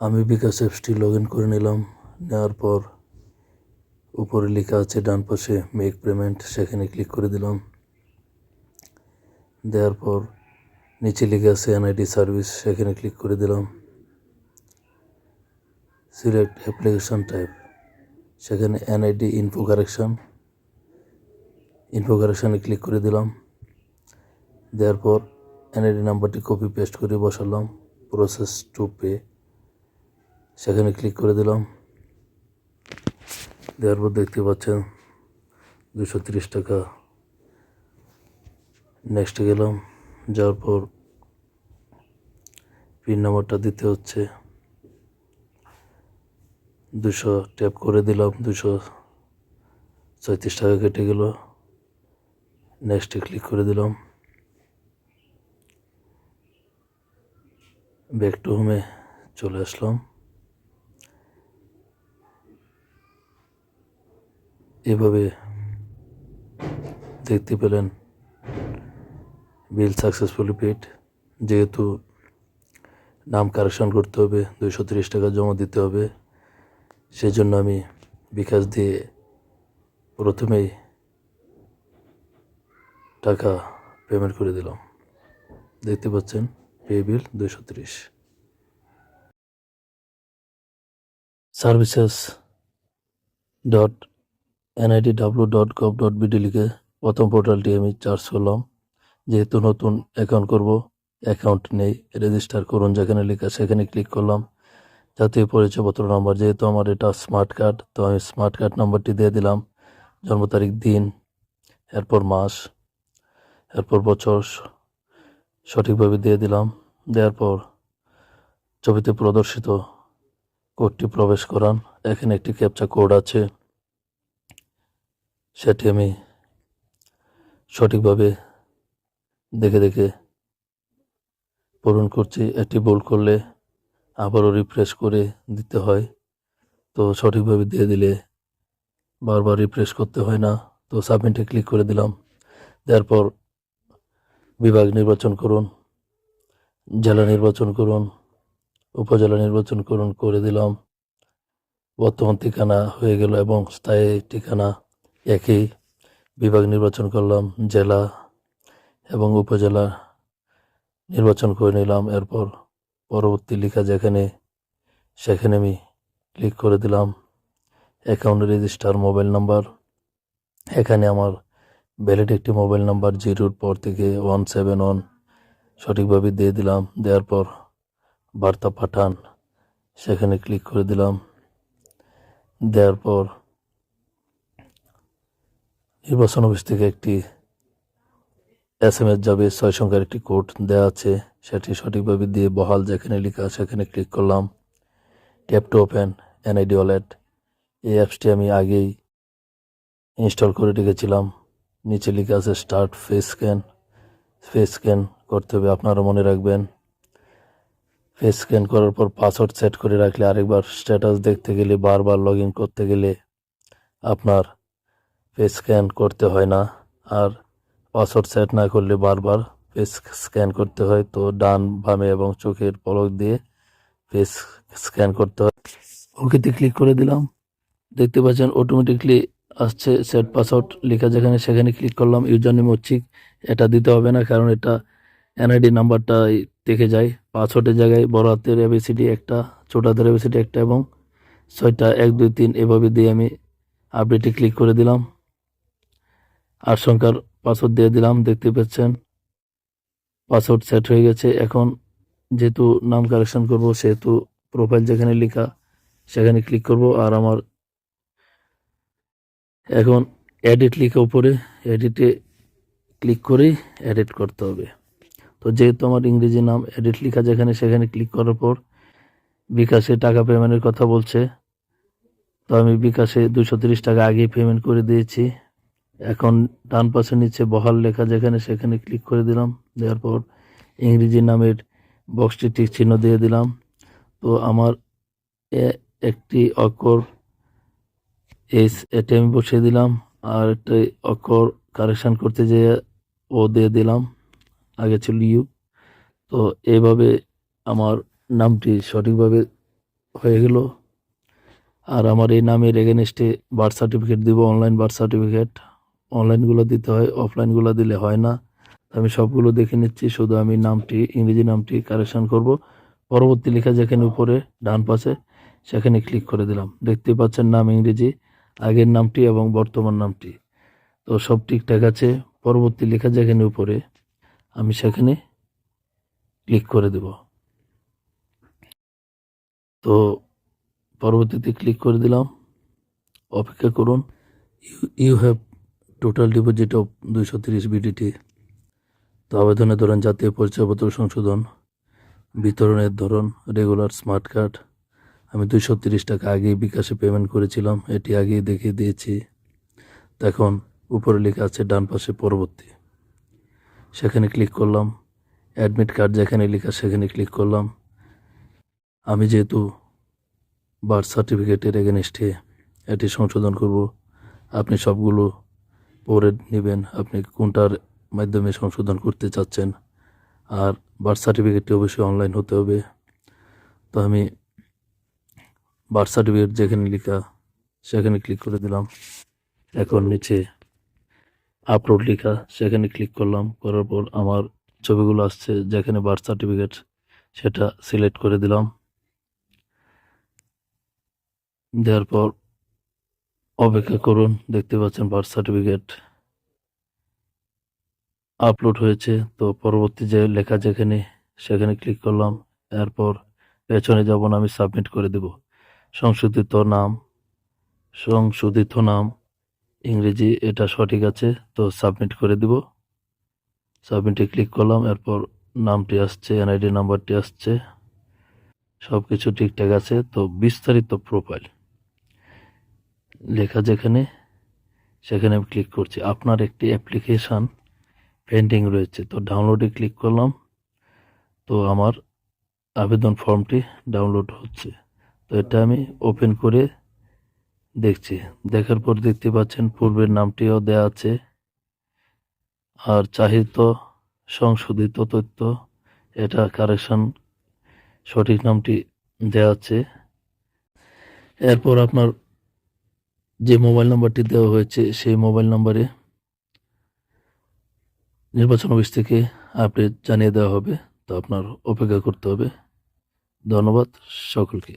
আমি বিকাশ অ্যাপসটি log in করে নিলাম। নেওয়ার পর উপরে লেখা আছে, ডান পাশে মেক পেমেন্ট সেখানে ক্লিক করে দিলাম। দেওয়ার পর নিচে লেখা আছে এনআইডি সার্ভিস সেখানে ক্লিক করে দিলাম। সিলেক্ট অ্যাপ্লিকেশন টাইপ সেখানে এনআইডি ইনফো কারেকশন ইনফো কারেকশানে ক্লিক করে দিলাম। দেওয়ার পর এনআইডি নাম্বারটি কপি পেস্ট করে বসালাম প্রসেস টু পে সেখানে ক্লিক করে দিলাম। দেওয়ার পর দেখতে পাচ্ছেন দুশো তিরিশ টাকা। নেক্সটে গেলাম। যাওয়ার পর পিন নাম্বারটা দিতে হচ্ছে। দুশো ট্যাপ করে দিলাম। দুশো ছয়ত্রিশ টাকা কেটে গেল। নেক্সটে ক্লিক করে দিলাম। ব্যাক টু হোমে চলে আসলাম। এভাবে দেখতে পেলেন বিল সাকসেসফুলি পেড। যেহেতু নাম কারেকশন করতে হবে, দুইশো তিরিশ টাকা জমা দিতে হবে, সেজন্য আমি বিকাশ দিয়ে প্রথমেই টাকা পেমেন্ট করে দিলাম। দেখতে পাচ্ছেন পে বিল দুইশো তিরিশ। Services dot NID W dot gov dot BD লিখে প্রথম পোর্টালটি আমি চার্জ করলাম। যেহেতু নতুন অ্যাকাউন্ট করব অ্যাকাউন্ট নেই রেজিস্টার করুন যেখানে লেখা সেখানে ক্লিক করলাম। জাতীয় পরিচয়পত্র নাম্বার যেহেতু আমার এটা স্মার্ট কার্ড তো আমি স্মার্ট কার্ড নাম্বারটি দিয়ে দিলাম। জন্ম তারিখ, দিন, এরপর মাস, এরপর বছর, সঠিকভাবে দিয়ে দিলাম। দেওয়ার পর ছবিতে প্রদর্শিত কোডটি প্রবেশ করান। এখানে একটি ক্যাপচা কোড আছে। সেটি আমি সঠিকভাবে দেখে দেখে পূরণ করছি। একটি ভুল করলে আবারও রিফ্রেশ করে দিতে হয়। তো সঠিকভাবে দিয়ে দিলে বারবার রিফ্রেশ করতে হয় না। তো সাবমিটে ক্লিক করে দিলাম। দেওয়ার পর বিভাগ নির্বাচন করুন, জেলা নির্বাচন করুন, উপজেলা নির্বাচন করুন, করে দিলাম। বর্তমান ঠিকানা হয়ে গেল এবং স্থায়ী ঠিকানা একই বিভাগ নির্বাচন করলাম, জেলা এবং উপজেলা নির্বাচন করে নিলাম। এরপর পরবর্তী লেখা যেখানে, সেখানে আমি ক্লিক করে দিলাম অ্যাকাউন্ট রেজিস্টার মোবাইল নাম্বার এখানে আমার ভ্যালিড একটি মোবাইল নাম্বার জিরোর পর থেকে ওয়ান সেভেন ওয়ান সঠিকভাবে দিয়ে দিলাম। দেওয়ার পর বার্তা পাঠান, সেখানে ক্লিক করে দিলাম। দেওয়ার পর নির্বাচন অফিস থেকে একটি এস এম এস যাবে, ছয় সংখ্যার একটি কোড দেওয়া আছে, সেটি সঠিকভাবে দিয়ে বহাল যেখানে লেখা সেখানে ক্লিক করলাম। Tap to open, NID wallet. এই অ্যাপসটি আমি আগেই ইনস্টল করে রেখেছিলাম। নিচে লেখা আছে start face scan. Face scan করতে হবে, আপনারা মনে রাখবেন। ফেস স্ক্যান করার পর পাসওয়ার্ড সেট করে রাখলে আরেকবার স্ট্যাটাস দেখতে গেলে, বারবার লগ ইন করতে গেলে আপনার স্ক্যান করতে হয় না। আর পাসওয়ার্ড সেট না করলে বারবার ফেস স্ক্যান করতে হয়। তো ডান বামে এবং চোখের পলক দিয়ে ফেস স্ক্যান করতে হয়। ওকেতে ক্লিক করে দিলাম। দেখতে পাচ্ছেন অটোমেটিকলি আসছে সেট পাসওয়ার্ড লেখা যেখানে, সেখানে ক্লিক করলাম। ইউজার নেম হচ্ছে এটা দিতে হবে না, কারণ এটা এনআইডি নাম্বারটা দেখে যায়। পাসওয়ার্ডের জায়গায় বড় হাতের এবিসিডি একটা ছোট হাতের এবিসিডি একটা এবং ছয়টা, এক, দুই, তিন এভাবে দিয়ে আমি আপডেটে ক্লিক করে দিলাম। আট সংখ্যার পাসওয়ার্ড দিয়ে দিলাম, দেখতে পাচ্ছেন? পাসওয়ার্ড সেট হয়ে গেছে। এখন যেহেতু নাম কারেকশন করব, সেহেতু প্রোফাইল যেখানে লেখা, সেখানে ক্লিক করব। আর আমার এখন এডিট লিখে উপরে এডিটে ক্লিক করেই এডিট করতে হবে। তো যেহেতু আমার ইংরেজি নাম এডিট লেখা যেখানে, সেখানে ক্লিক করার পর বিকাশে টাকা পেমেন্টের কথা বলছে। তো আমি বিকাশে দুশো টাকা আগেই পেমেন্ট করে দিয়েছি। এখন ডান পাশে নিচে বহাল লেখা যেখানে সেখানে ক্লিক করে দিলাম। দেওয়ার পর ইংরেজি নামের বক্সটি ঠিক চিহ্ন দিয়ে দিলাম। তো আমার একটি অক্ষর এস এটা আমি বসিয়ে দিলাম আর একটা অক্ষর কারেকশান করতে যেয়ে ও দিয়ে দিলাম। আগে ছিল ইউ। তো এইভাবে আমার নামটি সঠিকভাবে হয়ে গেল। আর আমার এই নামের এগেনস্টে বার্থ সার্টিফিকেট দিব অনলাইন বার্থ সার্টিফিকেট অনলাইনগুলো দিতে হয় অফলাইনগুলো দিলে হয় না। আমি সবগুলো দেখে নিচ্ছি, শুধু আমি নামটি, ইংরেজি নামটি কারেকশন করব। পরবর্তী লেখা যেখানে উপরে, ডান পাশে, সেখানে ক্লিক করে দিলাম। দেখতে পাচ্ছেন নাম ইংরেজি, আগের নামটি এবং বর্তমান নামটি। তো সব ঠিকঠাক আছে। পরবর্তী লেখা যেখানে উপরে, আমি সেখানে ক্লিক করে দেব। তো পরবর্তীতে ক্লিক করে দিলাম। অপেক্ষা করুন। You have total deposit of দুইশো তিরিশ বিডিটি। তো আবেদনের ধরন, জাতীয় পরিচয়পত্র সংশোধন, বিতরণের ধরন, রেগুলার স্মার্ট কার্ড। আমি দুইশো তিরিশ টাকা আগেই বিকাশে পেমেন্ট করেছিলাম, এটি আগেই দেখিয়ে দিয়েছি। এখন উপরে লেখা আছে ডান পাশে পরবর্তী। সেখানে ক্লিক করলাম, অ্যাডমিট কার্ড যেখানে লেখা সেখানে ক্লিক করলাম। আমি যেহেতু বার্থ সার্টিফিকেটের এগেনস্টে এটি সংশোধন করব, আপনি সবগুলো পড়ে নেবেন। আপনি কোনটার মাধ্যমে সংশোধন করতে চাচ্ছেন? আর বার্থ সার্টিফিকেটটি অবশ্যই অনলাইন হতে হবে। তো আমি বার্থ সার্টিফিকেট যেখানে লেখা, সেখানে ক্লিক করে দিলাম। এখন নিচে আপলোড লেখা, সেখানে ক্লিক করলাম। করার পর আমার ছবিগুলো আসছে, যেখানে বার্থ সার্টিফিকেট, সেটা সিলেক্ট করে দিলাম। দেওয়ার পর অপেক্ষা করুন, দেখতে পাচ্ছেন বার্থ সার্টিফিকেট আপলোড হয়েছে। তো পরবর্তী যে লেখা যেখানে, সেখানে ক্লিক করলাম, এরপর পেছনে যাব না, আমি সাবমিট করে দেব। সংশোধিত নাম সংশোধিত নাম, ইংরেজি এটা সঠিক আছে, তো সাবমিট করে দিব। সাবমিটে ক্লিক করলাম, এরপর নামটি আসছে এনআইডি নাম্বারটি আসছে সব কিছু ঠিকঠাক আছে। তো বিস্তারিত প্রোফাইল লেখা যেখানে, সেখানে আমি ক্লিক করছি। আপনার একটি অ্যাপ্লিকেশান পেন্ডিং রয়েছে, তো ডাউনলোডে ক্লিক করলাম, তো আমার আবেদন ফর্মটি ডাউনলোড হচ্ছে। তো এটা আমি ওপেন করে দেখছি। দেখার পর দেখতে পাচ্ছেন পূর্বের নামটিও দেয়া আছে। আর চাহিত, সংশোধিত তথ্য, এটা কারেকশন সঠিক নামটি দেওয়া আছে। এরপর আপনার যে মোবাইল নাম্বারটি দেওয়া হয়েছে, সেই মোবাইল নাম্বারে নির্বাচন অফিস থেকে আপডেট জানিয়ে দেওয়া হবে। তো আপনার অপেক্ষা করতে হবে। ধন্যবাদ সকলকে।